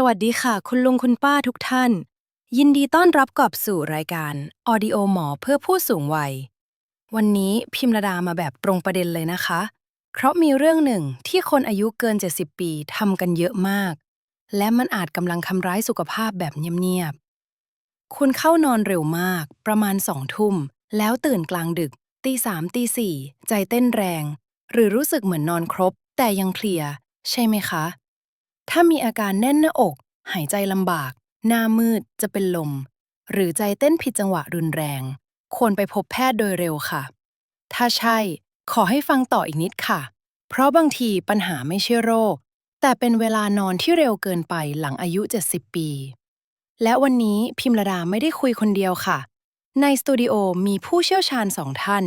สวัสดีค่ะ คุณลุงคุณป้าทุกท่าน ยินดีต้อนรับกลับสู่รายการ Audio หมอเพื่อผู้สูงวัย วันนี้พิมระดามาแบบตรงประเด็นเลยนะคะ เพราะมีเรื่องหนึ่งที่คนอายุเกิน 70 ปีทำกันเยอะมาก และมันอาจกำลังทำร้ายสุขภาพแบบเงียบๆคุณเข้านอนเร็วมาก ประมาณสองทุ่ม แล้วตื่นกลางดึก ตีสามตีสี่ใจเต้นแรง หรือรู้สึกเหมือนนอนครบ แต่ยังเพลีย ใช่ไหมคะ ถ้ามีอาการแน่นหน้าอก หายใจลำบาก หน้ามืด จะเป็นลม หรือใจเต้นผิดจังหวะรุนแรง ควรไปพบแพทย์โดยเร็วค่ะ ถ้าใช่ ขอให้ฟังต่ออีกนิดค่ะ เพราะบางทีปัญหาไม่ใช่โรค แต่เป็นเวลานอนที่เร็วเกินไปหลังอายุ 70 ปี และวันนี้พิมระดาไม่ได้คุยคนเดียวค่ะ ในสตูดิโอมีผู้เชี่ยวชาญสองท่าน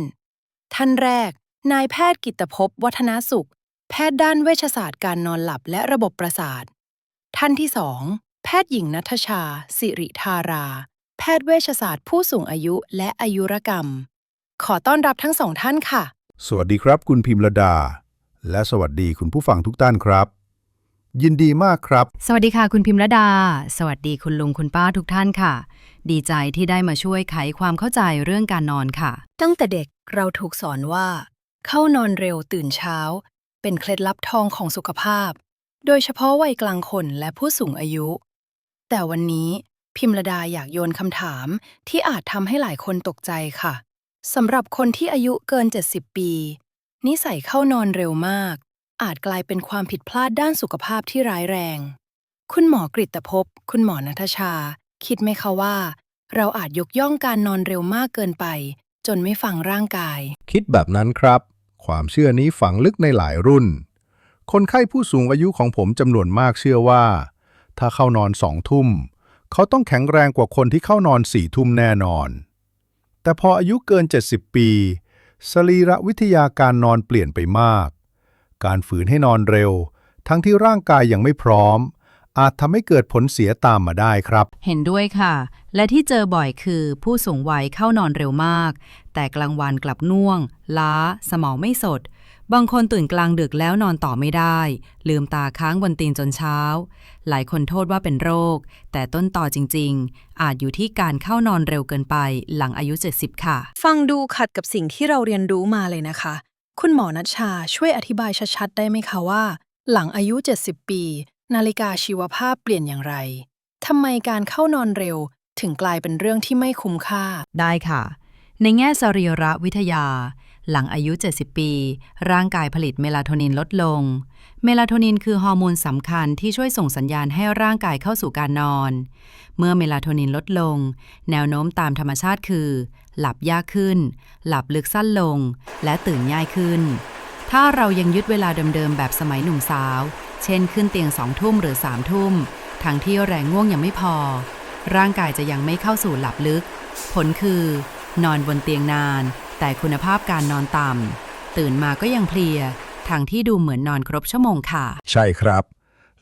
ท่านแรก นายแพทย์กิตภพวัฒนสุข แพทย์ด้านเวชศาสตร์การนอนหลับและระบบประสาท ท่านที่สองแพทย์หญิงนัทชา สิริธารา แพทย์เวชศาสตร์ผู้สูงอายุและอายุรกรรม ขอต้อนรับทั้งสองท่านค่ะ สวัสดีครับ คุณพิมรดา และสวัสดีคุณผู้ฟังทุกท่านครับ ยินดีมากครับ สวัสดีค่ะ คุณพิมรดา สวัสดีคุณลุงคุณป้าทุกท่านค่ะ ดีใจที่ได้มาช่วยไขความเข้าใจเรื่องการนอนค่ะ ตั้งแต่เด็กเราถูกสอนว่า เข้านอนเร็วตื่นเช้า เป็นเคล็ดลับทองของสุขภาพ โดยเฉพาะวัยกลางคนและผู้สูงอายุ แต่วันนี้พิมระดาอยากโยนคำถามที่อาจทำให้หลายคนตกใจค่ะสำหรับคนที่อายุเกิน 70 ปี นิสัยเข้านอนเร็วมาก อาจกลายเป็นความผิดพลาดด้านสุขภาพที่ร้ายแรง คุณหมอกฤตภพ คุณหมอนัทชา คิดไหมคะว่า เราอาจยกย่องการนอนเร็วมากเกินไป จนไม่ฟังร่างกาย คิดแบบนั้นครับ ความเชื่อนี้ฝังลึกในหลายรุ่น คนไข้ผู้สูงอายุของผมจำนวนมากเชื่อว่า ถ้าเข้านอนสองทุ่ม เขาต้องแข็งแรงกว่าคนที่เข้านอนสี่ทุ่มแน่นอน แต่พออายุเกิน 70 ปี สรีระวิทยาการนอนเปลี่ยนไปมาก การฝืนให้นอนเร็ว ทั้งที่ร่างกายยังไม่พร้อม อาจทำให้เกิดผลเสียตามมาได้ครับ เห็นด้วยค่ะ และที่เจอบ่อยคือผู้สูงวัยเข้านอนเร็วมาก แต่กลางวันกลับง่วง ล้า สมองไม่สด บางคนตื่นกลางดึกแล้วนอนต่อไม่ได้ ลืมตาค้างบนเตียงจนเช้า หลายคนโทษว่าเป็นโรค แต่ต้นต่อจริง ๆ อาจอยู่ที่การเข้านอนเร็วเกินไป หลังอายุ 70 ค่ะ ฟังดูขัดกับสิ่งที่เราเรียนรู้มาเลยนะคะ คุณหมอนัชชาช่วยอธิบายชัดๆ ได้ไหมคะว่า หลังอายุ 70 ปี นาฬิกาชีวภาพเปลี่ยนอย่างไร ทำไมการเข้านอนเร็วถึงกลายเป็นเรื่องที่ไม่คุ้มค่า ได้ค่ะ ในแง่สรีระวิทยา หลังอายุ 70 ปี ร่างกายผลิตเมลาโทนินลดลง เมลาโทนินคือฮอร์โมนสำคัญที่ช่วยส่งสัญญาณให้ร่างกายเข้าสู่การนอน เมื่อเมลาโทนินลดลง แนวโน้มตามธรรมชาติคือ หลับยากขึ้น หลับลึกสั้นลง และตื่นง่ายขึ้น ถ้าเรายังยึดเวลาเดิมๆแบบสมัยหนุ่มสาว เช่นขึ้นเตียงสองทุ่มหรือสามทุ่ม ทั้งที่แรงง่วงยังไม่พอ ร่างกายจะยังไม่เข้าสู่หลับลึก ผลคือ นอนบนเตียงนาน แต่คุณภาพการนอนต่ำ ตื่นมาก็ยังเพลียทางที่ดูเหมือนนอนครบชั่วโมงค่ะ ใช่ครับ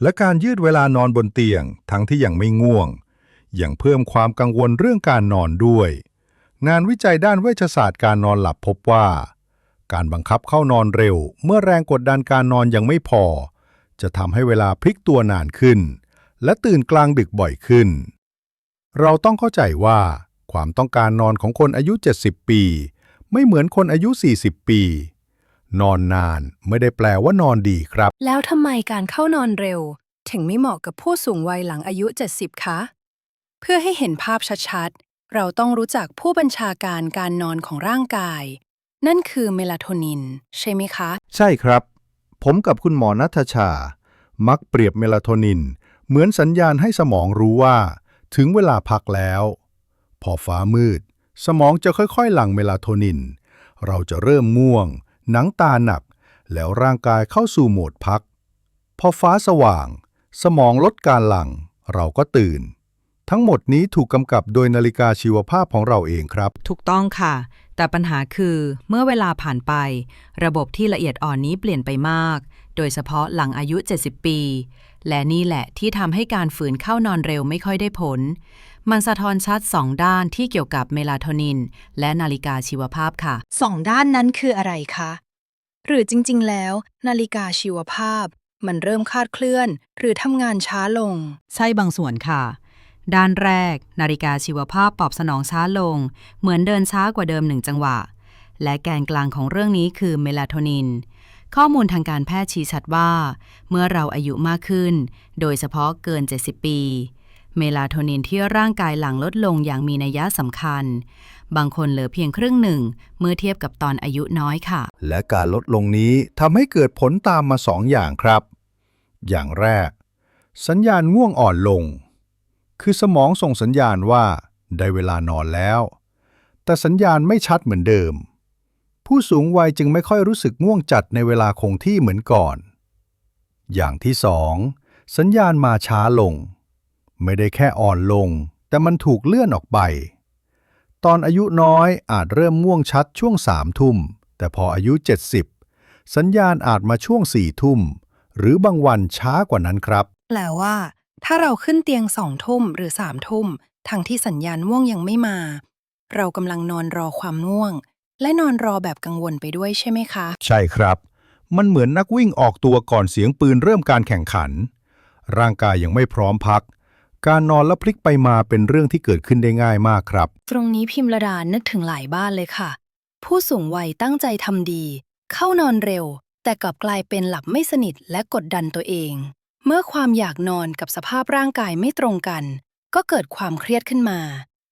และการยืดเวลานอนบนเตียง ทั้งที่ยังไม่ง่วง ยังเพิ่มความกังวลเรื่องการนอนด้วย งานวิจัยด้านเวชศาสตร์การนอนหลับพบว่า การบังคับเข้านอนเร็ว เมื่อแรงกดดันการนอนยังไม่พอ จะทำให้เวลาพลิกตัวนานขึ้น และตื่นกลางดึกบ่อยขึ้น เราต้องเข้าใจว่า ความต้องการนอนของคนอายุ 70 ปี ไม่เหมือนคนอายุ 40 ปี นอนนานไม่ได้แปลว่านอนดีครับ แล้วทำไมการเข้านอนเร็ว ถึงไม่เหมาะกับผู้สูงวัยหลังอายุ 70 คะ เพื่อให้เห็นภาพชัดๆ เราต้องรู้จักผู้บัญชาการการนอนของร่างกาย นั่นคือเมลาโทนิน ใช่ไหมคะ ใช่ครับ ผมกับคุณหมอนัทชา มักเปรียบเมลาโทนิน เหมือนสัญญาณให้สมองรู้ว่า ถึงเวลาพักแล้ว พอฟ้ามืด สมองจะค่อยๆ หลั่งเมลาโทนิน เราจะเริ่มง่วง หนังตาหนัก แล้วร่างกายเข้าสู่โหมดพัก พอฟ้าสว่าง สมองลดการหลั่ง เราก็ตื่นทั้งหมดนี้ถูกกำกับโดยนาฬิกาชีวภาพของเราเองครับ ถูกต้องค่ะ แต่ปัญหาคือเมื่อเวลาผ่านไป ระบบที่ละเอียดอ่อนนี้เปลี่ยนไปมาก โดยเฉพาะหลังอายุ 70 ปี และนี่แหละที่ทำให้การฝืนเข้านอนเร็วไม่ค่อยได้ผล มันสะท้อนชัดสองด้านที่เกี่ยวกับเมลาโทนิน และนาฬิกาชีวภาพค่ะ สองด้านนั้นคืออะไรคะ หรือจริงๆ แล้ว นาฬิกาชีวภาพ มันเริ่มคลาดเคลื่อน หรือทำงานช้าลง ใช่บางส่วนค่ะ ด้านแรก นาฬิกาชีวภาพตอบสนองช้าลง เหมือนเดินช้ากว่าเดิมหนึ่งจังหวะ และแกนกลางของเรื่องนี้คือเมลาโทนิน ข้อมูลทางการแพทย์ชี้ชัดว่า เมื่อเราอายุมากขึ้น โดยเฉพาะเกิน 70 ปี เมลาโทนินที่ร่างกายหลั่งลดลงอย่างมีนัยยะสำคัญ บางคนเหลือเพียงครึ่งหนึ่ง เมื่อเทียบกับตอนอายุน้อยค่ะ และการลดลงนี้ทำให้เกิดผลตามมาสองอย่างครับ อย่างแรก สัญญาณง่วงอ่อนลง คือสมองส่งสัญญาณว่าได้เวลานอนแล้ว แต่สัญญาณไม่ชัดเหมือนเดิม ผู้สูงวัยจึงไม่ค่อยรู้สึกง่วงจัดในเวลาคงที่เหมือนก่อน อย่างที่สองสัญญาณมาช้าลง ไม่ได้แค่อ่อนลง แต่มันถูกเลื่อนออกไป ตอนอายุน้อยอาจเริ่มง่วงชัดช่วงสามทุ่ม แต่พออายุ 70 สัญญาณอาจมาช่วงสี่ทุ่ม หรือบางวันช้ากว่านั้นครับ แปลว่า ถ้าเราขึ้นเตียงสองทุ่มหรือสามทุ่มทั้งที่สัญญาณง่วงยังไม่มา เรากำลังนอนรอความง่วง และนอนรอแบบกังวลไปด้วยใช่ไหมคะ ใช่ครับ มันเหมือนนักวิ่งออกตัวก่อนเสียงปืนเริ่มการแข่งขัน ร่างกายยังไม่พร้อมพัก การนอนและพลิกไปมาเป็นเรื่องที่เกิดขึ้นได้ง่ายมากครับ ตรงนี้พิมระดานึกถึงหลายบ้านเลยค่ะ ผู้สูงวัยตั้งใจทำดี เข้านอนเร็ว แต่กลับกลายเป็นหลับไม่สนิทและกดดันตัวเอง เมื่อความอยากนอนกับสภาพร่างกายไม่ตรงกัน ก็เกิดความเครียดขึ้นมา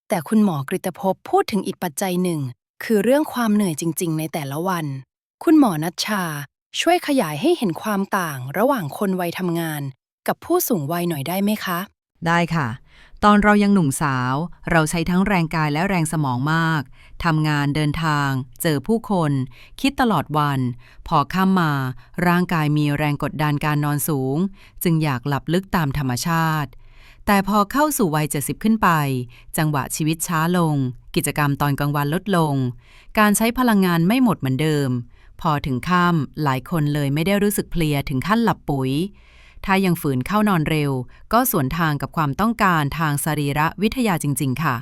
แต่คุณหมอกฤตภพพูดถึงอีกปัจจัยหนึ่ง คือเรื่องความเหนื่อยจริง ๆ ในแต่ละวัน คุณหมอนัชชา ช่วยขยายให้เห็นความต่างระหว่างคนวัยทำงาน กับผู้สูงวัยหน่อยได้ไหมคะ ได้ค่ะ ตอนเรายังหนุ่มสาว เราใช้ทั้งแรงกายและแรงสมองมาก ทำงานเดินทาง เจอผู้คน คิดตลอดวัน พอข้ามมา ร่างกายมีแรงกดดันการนอนสูง จึงอยากหลับลึกตามธรรมชาติ แต่พอเข้าสู่วัย 70 ขึ้นไป จังหวะชีวิตช้าลง กิจกรรมตอนกลางวันลดลง การใช้พลังงานไม่หมดเหมือนเดิม พอถึงค่ำหลายคนเลยไม่ได้รู้สึกเพลียถึงขั้นหลับปุ๋ยถ้ายังฝืนเข้านอนเร็ว ก็สวนทางกับความต้องการทางสรีระวิทยาจริง ๆ ค่ะ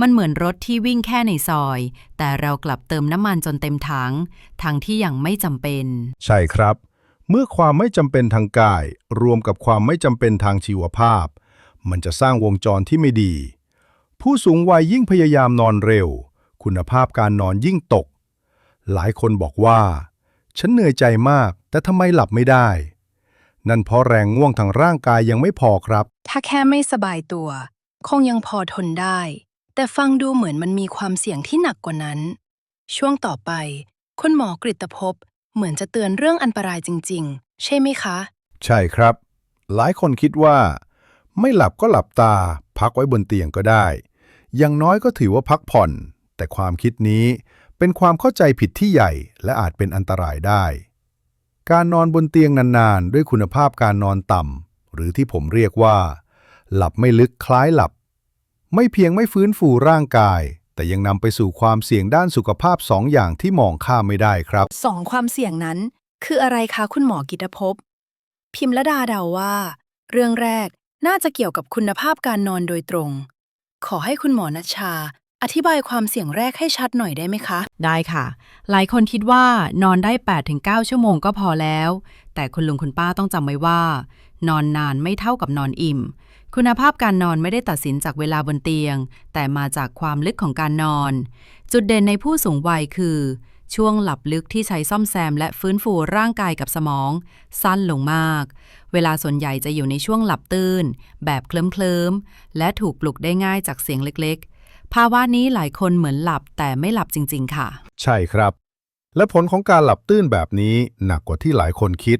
มันเหมือนรถที่วิ่งแค่ในซอย แต่เรากลับเติมน้ำมันจนเต็มถัง ทั้งที่ยังไม่จำเป็น ใช่ครับ เมื่อความไม่จำเป็นทางกาย รวมกับความไม่จำเป็นทางชีวภาพ มันจะสร้างวงจรที่ไม่ดี ผู้สูงวัยยิ่งพยายามนอนเร็ว คุณภาพการนอนยิ่งตก หลายคนบอกว่า ฉันเหนื่อยใจมาก แต่ทำไมหลับไม่ได้ นั่นเพราะแรงง่วงทางร่างกายยังไม่พอครับ ถ้าแค่ไม่สบายตัว คงยังพอทนได้ แต่ฟังดูเหมือนมันมีความเสี่ยงที่หนักกว่านั้น ช่วงต่อไป คุณหมอกฤตภพเหมือนจะเตือนเรื่องอันตรายจริง ๆ ใช่ไหมคะ ใช่ครับ หลายคนคิดว่า ไม่หลับก็หลับตา พักไว้บนเตียงก็ได้ อย่างน้อยก็ถือว่าพักผ่อน แต่ความคิดนี้เป็นความเข้าใจผิดที่ใหญ่ และอาจเป็นอันตรายได้ การนอนบนเตียงนานๆ ด้วยคุณภาพการนอนต่ำหรือที่ผมเรียกว่า หลับไม่ลึกคล้ายหลับ ไม่เพียงไม่ฟื้นฟูร่างกาย แต่ยังนำไปสู่ความเสี่ยงด้านสุขภาพสองอย่างที่มองข้ามไม่ได้ครับ สองความเสี่ยงนั้น คืออะไรคะคุณหมอกิตภพ พิมพ์ละดาเดาว่า เรื่องแรกน่าจะเกี่ยวกับคุณภาพการนอนโดยตรง ขอให้คุณหมอนัชชา อธิบายความเสี่ยงแรกให้ชัดหน่อยได้ไหมคะ ได้ค่ะ หลายคนคิดว่านอนได้ 8-9 ชั่วโมงก็พอแล้ว แต่คุณลุงคุณป้าต้องจำไว้ว่า นอนนานไม่เท่ากับนอนอิ่ม คุณภาพการนอนไม่ได้ตัดสินจากเวลาบนเตียง แต่มาจากความลึกของการนอน จุดเด่นในผู้สูงวัยคือ ช่วงหลับลึกที่ใช้ซ่อมแซมและฟื้นฟูร่างกายกับสมอง สั้นลงมาก เวลาส่วนใหญ่จะอยู่ในช่วงหลับตื่น แบบเคลิ้มๆและถูกปลุกได้ง่ายจากเสียงเล็กๆ ภาวะนี้หลายคนเหมือนหลับแต่ไม่หลับจริง ๆ ค่ะ ใช่ครับและผลของการหลับตื้นแบบนี้หนักกว่าที่หลายคนคิด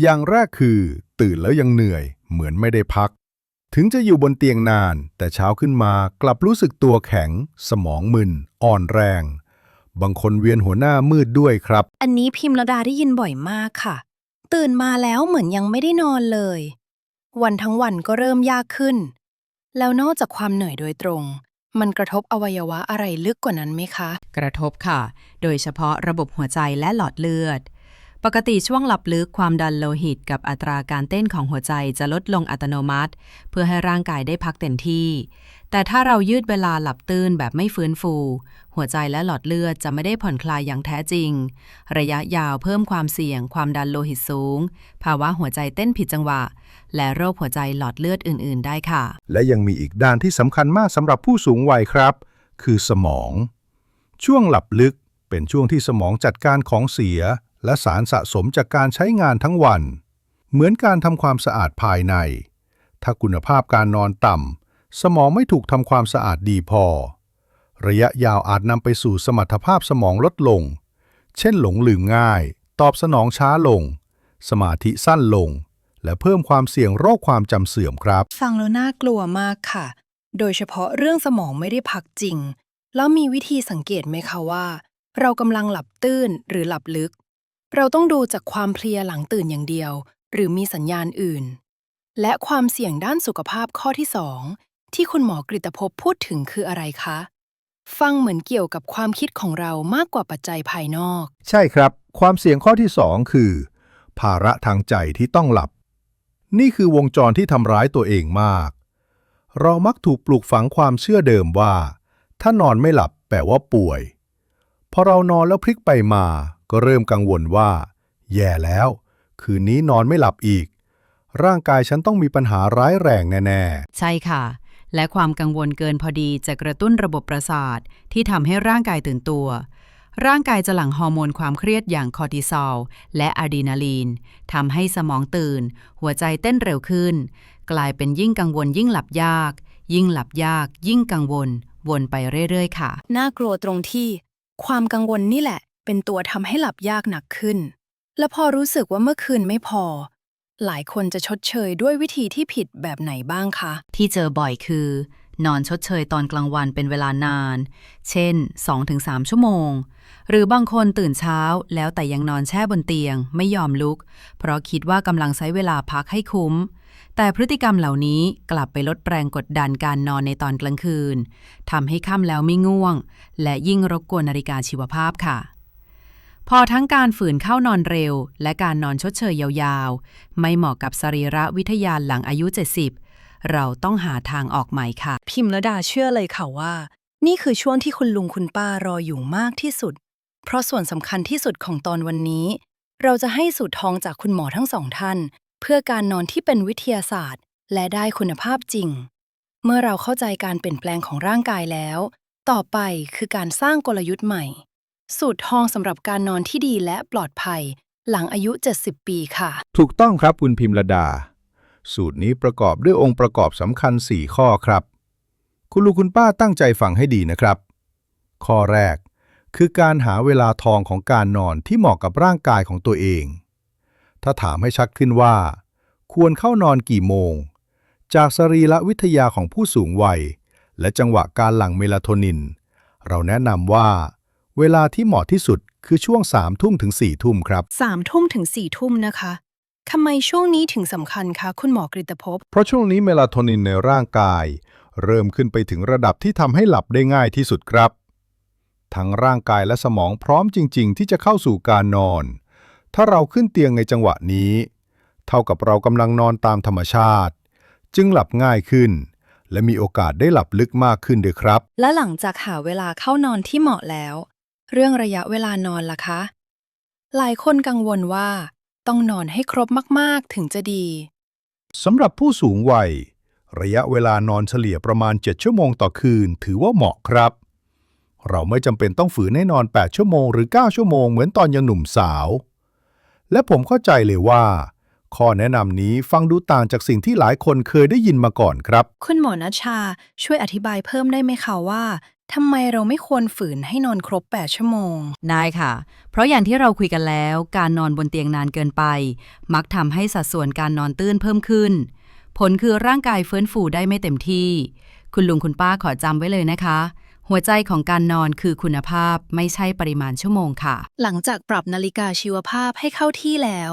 อย่างแรกคือ ตื่นแล้วยังเหนื่อย เหมือนไม่ได้พัก ถึงจะอยู่บนเตียงนาน แต่เช้าขึ้นมากลับรู้สึกตัวแข็ง สมองมึน อ่อนแรง บางคนเวียนหัวหน้ามืดด้วยครับ อันนี้พิมพ์ละดาได้ยินบ่อยมากค่ะ ตื่นมาแล้วเหมือนยังไม่ได้นอนเลย วันทั้งวันก็เริ่มยากขึ้น แล้วนอกจากความเหนื่อยโดยตรง มันกระทบอวัยวะอะไรลึกกว่านั้นไหมคะ กระทบค่ะ โดยเฉพาะระบบหัวใจและหลอดเลือด ปกติช่วงหลับลึกความดันโลหิตกับอัตราการเต้นของหัวใจจะลดลงอัตโนมัติ เพื่อให้ร่างกายได้พักเต็มที่ แต่ถ้าเรายืดเวลาหลับตื่นแบบไม่ฟื้นฟู หัวใจและหลอดเลือดจะไม่ได้ผ่อนคลายอย่างแท้จริง ระยะยาวเพิ่มความเสี่ยง ความดันโลหิตสูง ภาวะหัวใจเต้นผิดจังหวะ และโรคหัวใจหลอดเลือดอื่น ๆ ได้ค่ะ และยังมีอีกด้านที่สำคัญมากสำหรับผู้สูงวัยครับ คือสมอง ช่วงหลับลึกเป็นช่วงที่สมองจัดการของเสีย และสารสะสมจากการใช้งานทั้งวัน เหมือนการทำความสะอาดภายใน ถ้าคุณภาพการนอนต่ำสมองไม่ถูกทำความสะอาดดีพอ ระยะยาวอาจนำไปสู่สมรรถภาพสมองลดลง เช่นหลงลืมง่าย ตอบสนองช้าลง สมาธิสั้นลง และเพิ่มความเสี่ยงโรคความจำเสื่อมครับ ฟังแล้วน่ากลัวมากค่ะ โดยเฉพาะเรื่องสมองไม่ได้พักจริง แล้วมีวิธีสังเกตไหมคะว่า เรากำลังหลับตื้นหรือหลับลึก เราต้องดูจากความเพลียหลังตื่นอย่างเดียว หรือมีสัญญาณอื่น และความเสี่ยงด้านสุขภาพข้อที่สองที่คุณหมอกฤตภพพูดถึงคืออะไรคะ ฟังเหมือนเกี่ยวกับความคิดของเรามากกว่าปัจจัยภายนอก ใช่ครับ ความเสี่ยงข้อที่ 2 คือ ภาระทางใจที่ต้องหลับ นี่คือวงจรที่ทำร้ายตัวเองมาก เรามักถูกปลูกฝังความเชื่อเดิมว่า ถ้านอนไม่หลับแปลว่าป่วย พอเรานอนแล้วพลิกไปมา ก็เริ่มกังวลว่า แย่แล้ว คืนนี้นอนไม่หลับอีก ร่างกายฉันต้องมีปัญหาร้ายแรงแน่ ใช่ค่ะ และความกังวลเกินพอดีจะกระตุ้นระบบประสาท ที่ทำให้ร่างกายตื่นตัว ร่างกายจะหลั่งฮอร์โมนความเครียดอย่างคอร์ติซอลและอะดรีนาลีนทำให้สมองตื่น หัวใจเต้นเร็วขึ้น กลายเป็นยิ่งกังวลยิ่งหลับยาก ยิ่งหลับยาก ยิ่งกังวล วนไปเรื่อยๆ ค่ะ น่ากลัวตรงที่ ความกังวลนี่แหละ เป็นตัวทำให้หลับยากหนักขึ้น และพอรู้สึกว่าเมื่อคืนไม่พอ หลายคนจะชดเชยด้วยวิธีที่ผิดแบบไหนบ้างคะ ที่เจอบ่อยคือ นอนชดเชยตอนกลางวันเป็นเวลานาน เช่น 2-3 ชั่วโมง หรือบางคนตื่นเช้าแล้วแต่ยังนอนแช่บนเตียง ไม่ยอมลุก เพราะคิดว่ากำลังใช้เวลาพักให้คุ้มแต่พฤติกรรมเหล่านี้กลับไปลดแรงกดดันการนอนในตอนกลางคืนทำให้ค่ำแล้วไม่ง่วง และยิ่งรบกวนนาฬิกาชีวภาพค่ะ พอทั้งการฝืนเข้านอนเร็ว และการนอนชดเชยยาวๆ ไม่เหมาะกับสรีระวิทยาหลังอายุ 70 เราต้องหาทางออกใหม่ค่ะ พิมพ์ระดาเชื่อเลยค่ะว่า นี่คือช่วงที่คุณลุงคุณป้ารออยู่มากที่สุด เพราะส่วนสำคัญที่สุดของตอนวันนี้ เราจะให้สูตรทองจากคุณหมอทั้งสองท่าน เพื่อการนอนที่เป็นวิทยาศาสตร์ และได้คุณภาพจริง เมื่อเราเข้าใจการเปลี่ยนแปลงของร่างกายแล้ว ต่อไปคือการสร้างกลยุทธ์ใหม่ สูตรทองสำหรับการนอนที่ดีและปลอดภัย หลังอายุ 70 ปีค่ะ ถูกต้องครับคุณพิมระดา สูตรนี้ประกอบด้วยองค์ประกอบสำคัญ 4 ข้อครับ คุณลุงคุณป้าตั้งใจฟังให้ดีนะครับ ข้อแรก คือการหาเวลาทองของการนอนที่เหมาะกับร่างกายของตัวเอง ถ้าถามให้ชัดขึ้นว่า ควรเข้านอนกี่โมง จากสรีระวิทยาของผู้สูงวัย และจังหวะการหลั่งเมลาโทนิน เราแนะนำว่า เวลาที่เหมาะที่สุดคือช่วง3ทุ่มถึง4ทุ่มครับ สามทุ่มถึงสี่ทุ่มนะคะทำไมช่วงนี้ถึงสำคัญคะคุณหมอกฤตภพ เพราะช่วงนี้เมลาโทนินในร่างกาย เริ่มขึ้นไปถึงระดับที่ทำให้หลับได้ง่ายที่สุดครับ ทั้งร่างกายและสมองพร้อมจริง ๆ ที่จะเข้าสู่การนอน ถ้าเราขึ้นเตียงในจังหวะนี้ เท่ากับเรากำลังนอนตามธรรมชาติ จึงหลับง่ายขึ้น และมีโอกาสได้หลับลึกมากขึ้นด้วยครับ และหลังจากหาเวลาเข้านอนที่เหมาะแล้ว เรื่องระยะเวลานอนล่ะคะ หลายคนกังวลว่า ต้องนอนให้ครบมากๆถึงจะดี สำหรับผู้สูงวัย ระยะเวลานอนเฉลี่ยประมาณ 7 ชั่วโมงต่อคืน ถือว่าเหมาะครับ เราไม่จำเป็นต้องฝืนให้นอน 8 ชั่วโมงหรือ 9 ชั่วโมงเหมือนตอนยังหนุ่มสาว และผมเข้าใจเลยว่า ข้อแนะนำนี้ฟังดูต่างจากสิ่งที่หลายคนเคยได้ยินมาก่อนครับ คุณหมอนัชชาช่วยอธิบายเพิ่มได้ไหมคะว่า ทำไมเราไม่ควรฝืนให้นอนครบ 8 ชั่วโมง ได้ค่ะ เพราะอย่างที่เราคุยกันแล้ว การนอนบนเตียงนานเกินไป มักทำให้สัดส่วนการนอนตื้นเพิ่มขึ้น ผลคือร่างกายฟื้นฟูได้ไม่เต็มที่ คุณลุงคุณป้าขอจำไว้เลยนะคะ หัวใจของการนอนคือคุณภาพไม่ใช่ปริมาณชั่วโมงค่ะ หลังจากปรับนาฬิกาชีวภาพให้เข้าที่แล้ว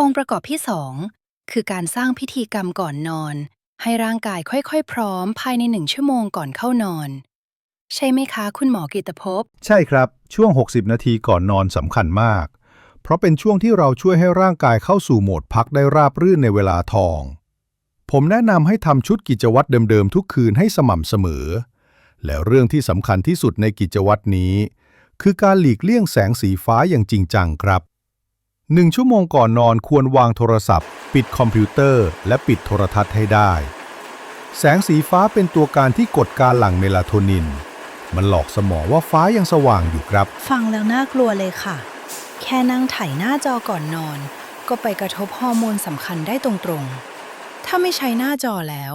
องค์ประกอบที่ 2 คือการสร้างพิธีกรรมก่อนนอน ให้ร่างกายค่อยๆ พร้อมภายในหนึ่งชั่วโมงก่อนเข้านอน ใช่ไหมคะ คุณหมอกิตภพ ใช่ครับ ช่วง 60 นาทีก่อนนอนสำคัญมาก เพราะเป็นช่วงที่เราช่วยให้ร่างกายเข้าสู่โหมดพักได้ราบรื่นในเวลาทอง ผมแนะนำให้ทำชุดกิจวัตรเดิมๆ ทุกคืนให้สม่ำเสมอ และเรื่องที่สำคัญที่สุดในกิจวัตรนี้ คือการหลีกเลี่ยงแสงสีฟ้าอย่างจริงจังครับหนึ่งชั่วโมงก่อนนอนควรวางโทรศัพท์ ปิดคอมพิวเตอร์ และปิดโทรทัศน์ให้ได้ แสงสีฟ้าเป็นตัวการที่กดการหลั่งเมลาโทนิน มันหลอกสมองว่าฟ้ายังสว่างอยู่ครับ ฟังแล้วน่ากลัวเลยค่ะ แค่นั่งไถหน้าจอก่อนนอน ก็ไปกระทบฮอร์โมนสำคัญได้ตรงๆ ถ้าไม่ใช้หน้าจอแล้ว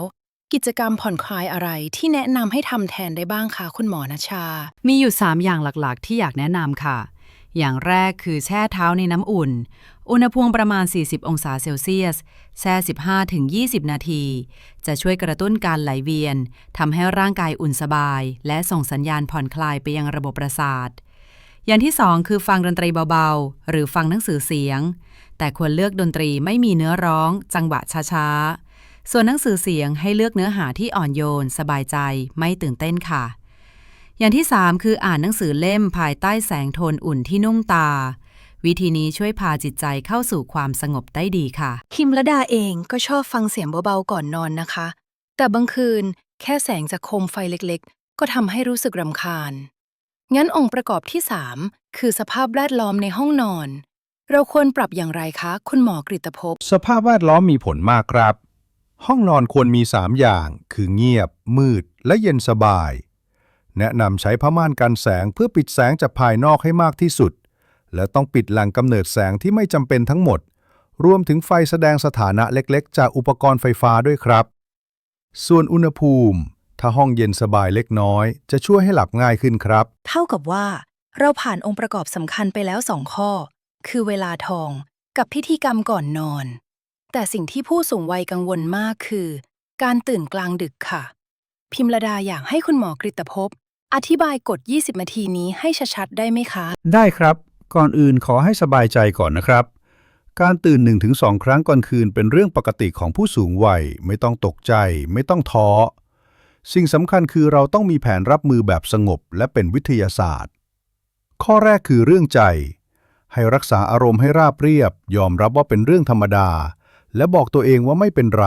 กิจกรรมผ่อนคลายอะไรที่แนะนำให้ทำแทนได้บ้างคะคุณหมอนะชา มีอยู่ 3 อย่างหลักๆ ที่อยากแนะนำค่ะ อย่างแรกคือแช่เท้าในน้ำอุ่น อุณหภูมิประมาณ 40 องศาเซลเซียส แช่15-20 นาที จะช่วยกระตุ้นการไหลเวียนทำให้ร่างกายอุ่นสบาย และส่งสัญญาณผ่อนคลายไปยังระบบประสาท อย่างที่2คือฟังดนตรีเบาๆ หรือฟังหนังสือเสียง แต่ควรเลือกดนตรีไม่มีเนื้อร้อง จังหวะช้าๆ ส่วนหนังสือเสียงให้เลือกเนื้อหาที่อ่อนโยน สบายใจ ไม่ตื่นเต้นค่ะ อย่างที่3คืออ่านหนังสือเล่มภายใต้แสงโทนอุ่นที่นุ่มตา วิธีนี้ช่วยพาจิตใจเข้าสู่ความสงบได้ดีค่ะ คิมระดาเองก็ชอบฟังเสียงเบาๆก่อนนอนนะคะ แต่บางคืนแค่แสงจากโคมไฟเล็กๆ ก็ทำให้รู้สึกรำคาญ งั้นองค์ประกอบที่ 3 คือสภาพแวดล้อมในห้องนอน เราควรปรับอย่างไรคะ คุณหมอกฤตภพ สภาพแวดล้อมมีผลมากครับ ห้องนอนควรมี 3 อย่าง คือเงียบ มืด และเย็นสบาย แนะนำใช้ผ้าม่านกันแสงเพื่อปิดแสงจากภายนอกให้มากที่สุด และต้องปิดแหล่งกำเนิดแสงที่ไม่จำเป็นทั้งหมด รวมถึงไฟแสดงสถานะเล็กๆ จากอุปกรณ์ไฟฟ้าด้วยครับ ส่วนอุณหภูมิ ถ้าห้องเย็นสบายเล็กน้อย จะช่วยให้หลับง่ายขึ้นครับ เท่ากับว่า เราผ่านองค์ประกอบสำคัญไปแล้วสองข้อ คือเวลาทองกับพิธีกรรมก่อนนอน แต่สิ่งที่ผู้สูงวัยกังวลมากคือ การตื่นกลางดึกค่ะ พิมระดาอยากให้คุณหมอกฤตภพ อธิบายกฎ 20นาทีนี้ให้ชัดๆได้ไหมคะ ได้ครับ ก่อนอื่นขอให้สบายใจก่อนนะครับ การตื่น 1-2 ครั้งก่อนคืนเป็นเรื่องปกติของผู้สูงวัย ไม่ต้องตกใจ ไม่ต้องท้อ สิ่งสำคัญคือเราต้องมีแผนรับมือแบบสงบและเป็นวิทยาศาสตร์ ข้อแรกคือเรื่องใจ ให้รักษาอารมณ์ให้ราบเรียบ ยอมรับว่าเป็นเรื่องธรรมดา และบอกตัวเองว่าไม่เป็นไร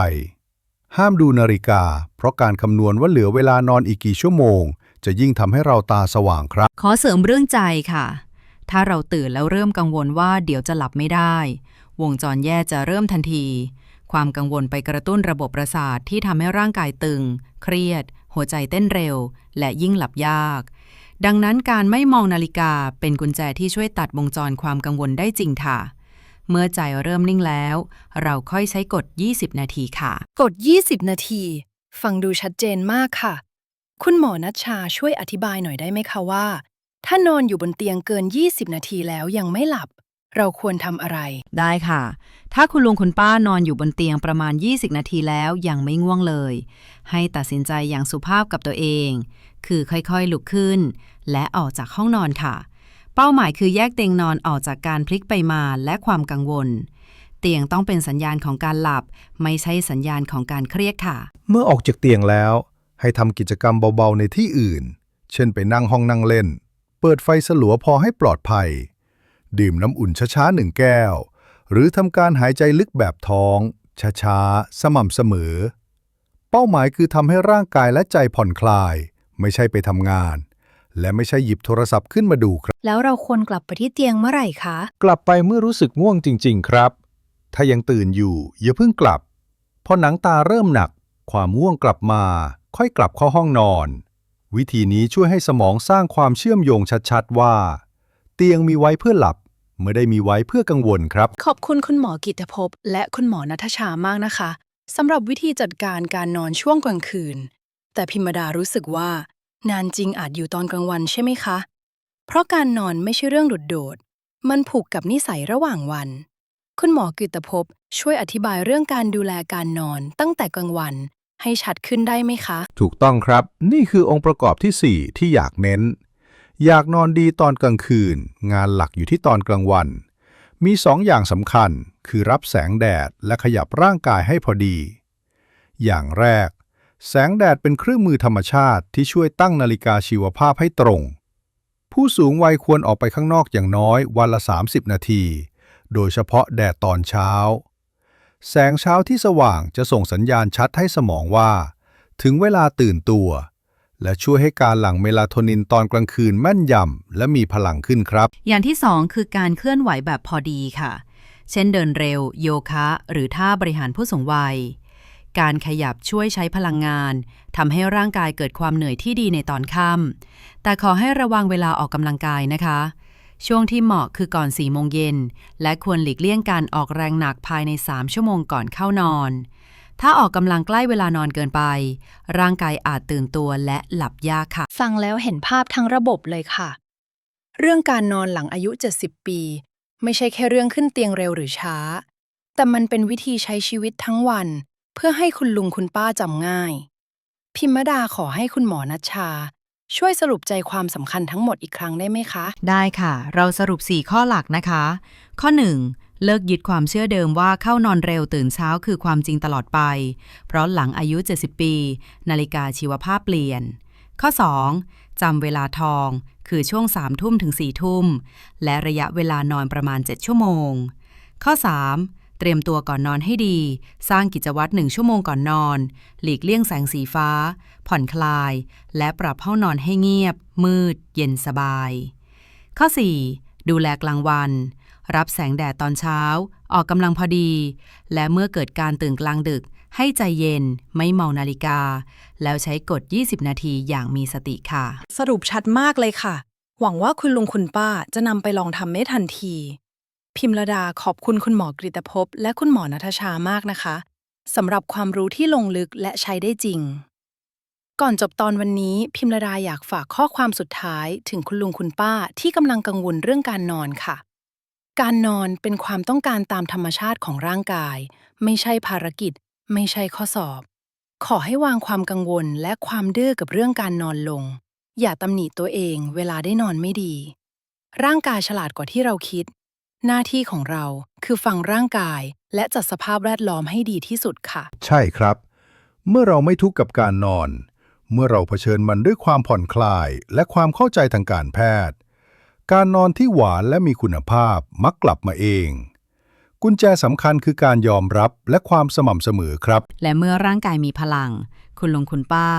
ห้ามดูนาฬิกา เพราะการคำนวณว่าเหลือเวลานอนอีกกี่ชั่วโมง จะยิ่งทำให้เราตาสว่างครับ ขอเสริมเรื่องใจค่ะ ถ้าเราตื่นแล้วเริ่มกังวลว่าเดี๋ยวจะหลับไม่ได้ วงจรแย่จะเริ่มทันที ความกังวลไปกระตุ้นระบบประสาทที่ทำให้ร่างกายตึง เครียด หัวใจเต้นเร็ว และยิ่งหลับยาก ดังนั้นการไม่มองนาฬิกาเป็นกุญแจที่ช่วยตัดวงจรความกังวลได้จริงค่ะเมื่อใจเริ่มนิ่งแล้ว เราค่อยใช้กฎ20 นาทีค่ะ กด 20 นาที ฟังดูชัดเจนมากค่ะ คุณหมอนัชชาช่วยอธิบายหน่อยได้ไหมคะว่า ถ้านอนอยู่บนเตียงเกิน 20 นาทีแล้วยังไม่หลับ เราควรทำอะไร ได้ค่ะ ถ้าคุณลุงคุณป้านอนอยู่บนเตียงประมาณ 20 นาทีแล้วยังไม่ง่วงเลย ให้ตัดสินใจอย่างสุภาพกับตัวเอง คือค่อยๆลุกขึ้น และออกจากห้องนอนค่ะ เป้าหมายคือแยกเตียงนอนออกจากการพลิกไปมาและความกังวล เตียงต้องเป็นสัญญาณของการหลับ ไม่ใช่สัญญาณของการเครียดค่ะ เมื่อออกจากเตียงแล้ว ให้ทำกิจกรรมเบาๆในที่อื่น เช่นไปนั่งห้องนั่งเล่น เปิดไฟสลัวพอให้ปลอดภัย ดื่มน้ำอุ่นช้าๆหนึ่งแก้ว หรือทำการหายใจลึกแบบท้อง ช้าๆ สม่ำเสมอ เป้าหมายคือทำให้ร่างกายและใจผ่อนคลาย ไม่ใช่ไปทำงาน และไม่ใช่หยิบโทรศัพท์ขึ้นมาดูครับ แล้วเราควรกลับไปที่เตียงเมื่อไหร่คะ กลับไปเมื่อรู้สึกง่วงจริง ๆ ครับ ถ้ายังตื่นอยู่อย่าเพิ่งกลับ พอหนังตาเริ่มหนัก ความง่วงกลับมา ค่อยกลับเข้าห้องนอน วิธีนี้ช่วยให้สมองสร้างความเชื่อมโยงชัดๆ ว่า เตียงมีไว้เพื่อหลับ ไม่ได้มีไว้เพื่อกังวลครับ ขอบคุณคุณหมอกิตภพและคุณหมอนัทชามากนะคะสำหรับวิธีจัดการการนอนช่วงกลางคืน แต่พิมดารู้สึกว่า นานจริงอาจอยู่ตอนกลางวันใช่ไหมคะ เพราะการนอนไม่ใช่เรื่องโดดๆมันผูกกับนิสัยระหว่างวัน คุณหมอกิตภพช่วยอธิบายเรื่องการดูแลการนอนตั้งแต่กลางวัน ให้ชัดขึ้นได้ไหมคะ ถูกต้องครับ นี่คือองค์ประกอบทีสี่ 4 ที่อยากเน้น อยากนอนดีตอนกลางคืน งานหลักอยู่ที่ตอนกลางวัน มีสองอย่างสำคัญ คือรับแสงแดดและขยับร่างกายให้พอดี อย่างแรก แสงแดดเป็นเครื่องมือธรรมชาติที่ช่วยตั้งนาฬิกาชีวภาพให้ตรง ผู้สูงวัยควรออกไปข้างนอกอย่างน้อยวันละ 30 นาที โดยเฉพาะแดดตอนเช้า แสงเช้าที่สว่างจะส่งสัญญาณชัดให้สมองว่า ถึงเวลาตื่นตัว และช่วยให้การหลั่งเมลาโทนินตอนกลางคืนแม่นยำและมีพลังขึ้นครับ อย่างที่สองคือการเคลื่อนไหวแบบพอดีค่ะ เช่นเดินเร็ว โยคะ หรือท่าบริหารผู้สูงวัย การขยับช่วยใช้พลังงานทำให้ร่างกายเกิดความเหนื่อยที่ดีในตอนค่ำแต่ขอให้ระวังเวลาออกกำลังกายนะคะ ช่วงที่เหมาะคือก่อน4โมงเย็น และควรหลีกเลี่ยงการออกแรงหนักภายใน 3 ชั่วโมงก่อนเข้านอน ถ้าออกกำลังใกล้เวลานอนเกินไป ร่างกายอาจตื่นตัวและหลับยากค่ะ ฟังแล้วเห็นภาพทั้งระบบเลยค่ะ เรื่องการนอนหลังอายุ 70 ปี ไม่ใช่แค่เรื่องขึ้นเตียงเร็วหรือช้า แต่มันเป็นวิธีใช้ชีวิตทั้งวัน เพื่อให้คุณลุงคุณป้าจำง่าย พิมดาขอให้คุณหมอนัชชา ช่วยสรุปใจความสำคัญทั้งหมดอีกครั้งได้ไหมคะ ได้ค่ะ เราสรุป 4 ข้อหลักนะคะ ข้อ 1. เลิกยึดความเชื่อเดิมว่าเข้านอนเร็วตื่นเช้าคือความจริงตลอดไป เพราะหลังอายุ 70 ปี นาฬิกาชีวภาพเปลี่ยน ข้อ 2. จำเวลาทอง คือช่วง3ทุ่มถึง4ทุ่ม และระยะเวลานอนประมาณ 7 ชั่วโมง ข้อ 3. เตรียมตัวก่อนนอนให้ดี สร้างกิจวัตร1ชั่วโมงก่อนนอน หลีกเลี่ยงแสงสีฟ้า ผ่อนคลาย และปรับห้องนอนให้เงียบ มืด เย็นสบาย ข้อ 4. ดูแลกลางวัน รับแสงแดดตอนเช้า ออกกำลังพอดี และเมื่อเกิดการตื่นกลางดึก ให้ใจเย็น ไม่เมองนาฬิกา แล้วใช้กด 20 นาทีอย่างมีสติค่ะ สรุปชัดมากเลยค่ะ หวังว่าคุณลุงคุณป้าจะนำไปลองทำไม่ทันที พิมรดาขอบคุณคุณหมอกฤตภพและคุณหมอนัทชามากนะคะสำหรับความรู้ที่ลงลึกและใช้ได้จริง ก่อนจบตอนวันนี้ พิมรดาอยากฝากข้อความสุดท้ายถึงคุณลุงคุณป้าที่กำลังกังวลเรื่องการนอนค่ะ การนอนเป็นความต้องการตามธรรมชาติของร่างกาย ไม่ใช่ภารกิจ ไม่ใช่ข้อสอบ ขอให้วางความกังวลและความดื้อกับเรื่องการนอนลง อย่าตำหนิตัวเองเวลาได้นอนไม่ดี ร่างกายฉลาดกว่าที่เราคิด หน้าที่ของเราคือฟังร่างกาย และจัดสภาพแวดล้อมให้ดีที่สุดค่ะ ใช่ครับ เมื่อเราไม่ทุกข์กับการนอน เมื่อเราเผชิญมันด้วยความผ่อนคลาย และความเข้าใจทางการแพทย์ การนอนที่หวานและมีคุณภาพมักกลับมาเอง กุญแจสำคัญคือการยอมรับและความสม่ำเสมอครับ และเมื่อร่างกายมีพลัง คุณลุงคุณป้า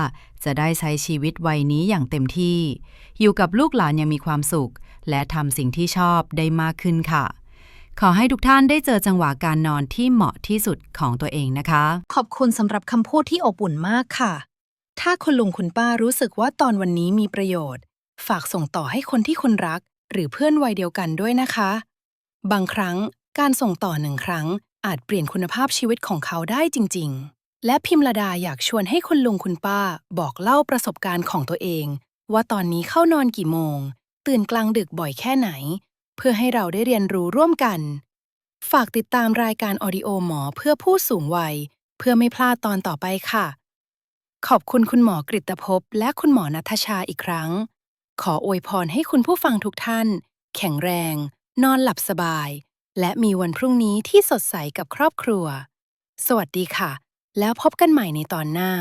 จะได้ใช้ชีวิตวัยนี้อย่างเต็มที่ อยู่กับลูกหลานยังมีความสุข และทำสิ่งที่ชอบได้มากขึ้นค่ะ ขอให้ทุกท่านได้เจอจังหวะการนอนที่เหมาะที่สุดของตัวเองนะคะ ขอบคุณสำหรับคำพูดที่อบอุ่นมากค่ะ ถ้าคุณลุงคุณป้ารู้สึกว่าตอนวันนี้มีประโยชน์ ฝากส่งต่อให้คนที่คุณรัก หรือเพื่อนวัยเดียวกันด้วยนะคะ บางครั้งการส่งต่อหนึ่งครั้ง อาจเปลี่ยนคุณภาพชีวิตของเขาได้จริง ๆ และพิมรดาอยากชวนให้คุณลุงคุณป้า บอกเล่าประสบการณ์ของตัวเอง ว่าตอนนี้เข้านอนกี่โมง ตื่นกลางดึกบ่อยแค่ไหน เพื่อให้เราได้เรียนรู้ร่วมกัน ฝากติดตามรายการออดิโอหมอเพื่อผู้สูงวัย เพื่อไม่พลาดตอนต่อไปค่ะ ขอบคุณคุณหมอกฤตภพและคุณหมอนัทชาอีกครั้ง ขออวยพรให้คุณผู้ฟังทุกท่าน แข็งแรง นอนหลับสบาย และมีวันพรุ่งนี้ที่สดใสกับครอบครัว สวัสดีค่ะ แล้วพบกันใหม่ในตอนหน้า